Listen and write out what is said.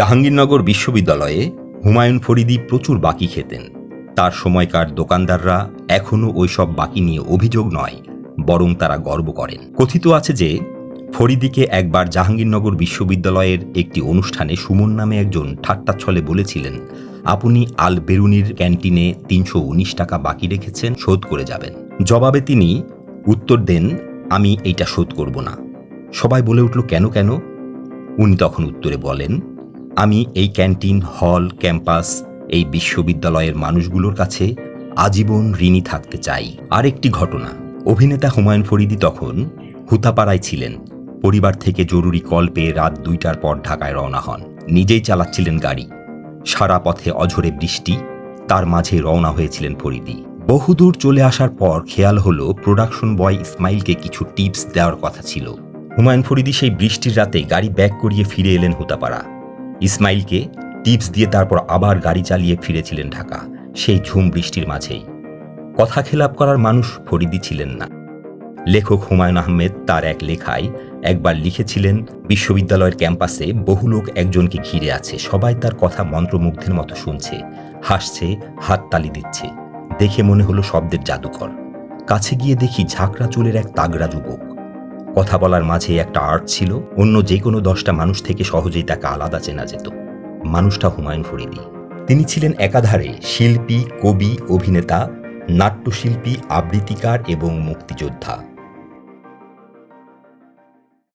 জাহাঙ্গীরনগর বিশ্ববিদ্যালয়ে হুমায়ুন ফরিদি প্রচুর বাকি খেতেন। তার সময়কার দোকানদাররা এখনও ওইসব বাকি নিয়ে অভিযোগ নয়, বরং তারা গর্ব করেন। কথিত আছে যে, ফরিদিকে একবার জাহাঙ্গীরনগর বিশ্ববিদ্যালয়ের একটি অনুষ্ঠানে সুমন নামে একজন ঠাট্টাচ্ছলে বলেছিলেন, আপনি আল বেরুনির ক্যান্টিনে তিনশো উনিশ টাকা বাকি রেখেছেন, শোধ করে যাবেন। জবাবে তিনি উত্তর দেন, আমি এইটা শোধ করব না। সবাই বলে উঠল, কেন কেন? উনি তখন উত্তরে বলেন আমি এই ক্যান্টিন, হল, ক্যাম্পাস, এই বিশ্ববিদ্যালয়ের মানুষগুলোর কাছে আজীবন ঋণী থাকতে চাই। আরেকটি ঘটনা। অভিনেতা হুমায়ুন ফরিদি তখন হুতাপাড়ায় ছিলেন। পরিবার থেকে জরুরি কল পেয়ে রাত দুইটার পর ঢাকায় রওনা হন। নিজেই চালাচ্ছিলেন গাড়ি। সারা পথে অঝরে বৃষ্টি, তার মাঝে রওনা হয়েছিলেন ফরিদি। বহুদূর চলে আসার পর খেয়াল হলো, প্রোডাকশন বয় ইসমাইলকে কিছু টিপস দেওয়ার কথা ছিল। হুমায়ুন ফরিদি সেই বৃষ্টির রাতে গাড়ি ব্যাক করিয়ে ফিরে এলেন হুতাপাড়া। ইসমাইলকে টিপস দিয়ে তারপর আবার গাড়ি চালিয়ে ফিরেছিলেন ঢাকা, সেই ঝুম বৃষ্টির মাঝেই। কথা খেলাপ করার মানুষ ফরিদি ছিলেন না। লেখক হুমায়ুন আহমেদ তার এক লেখায় একবার লিখেছিলেন, বিশ্ববিদ্যালয়ের ক্যাম্পাসে বহু লোক একজনকে ঘিরে আছে, সবাই তার কথা মন্ত্রমুগ্ধের মতো শুনছে, হাসছে হাততালি দিচ্ছে, দেখে মনে হলো শব্দের জাদুকর কাছে গিয়ে দেখি ঝাঁকড়া চুলের এক তাগড়া যুবক। কথা বলার মাঝে একটা আর্ট ছিল, অন্য যে কোনো দশটা মানুষ থেকে সহজেই তাকে আলাদা চেনা যেত। মানুষটা হুমায়ুন ফরিদি। তিনি ছিলেন একাধারে শিল্পী, কবি, অভিনেতা, নাট্যশিল্পী, আবৃত্তিকার এবং মুক্তিযোদ্ধা।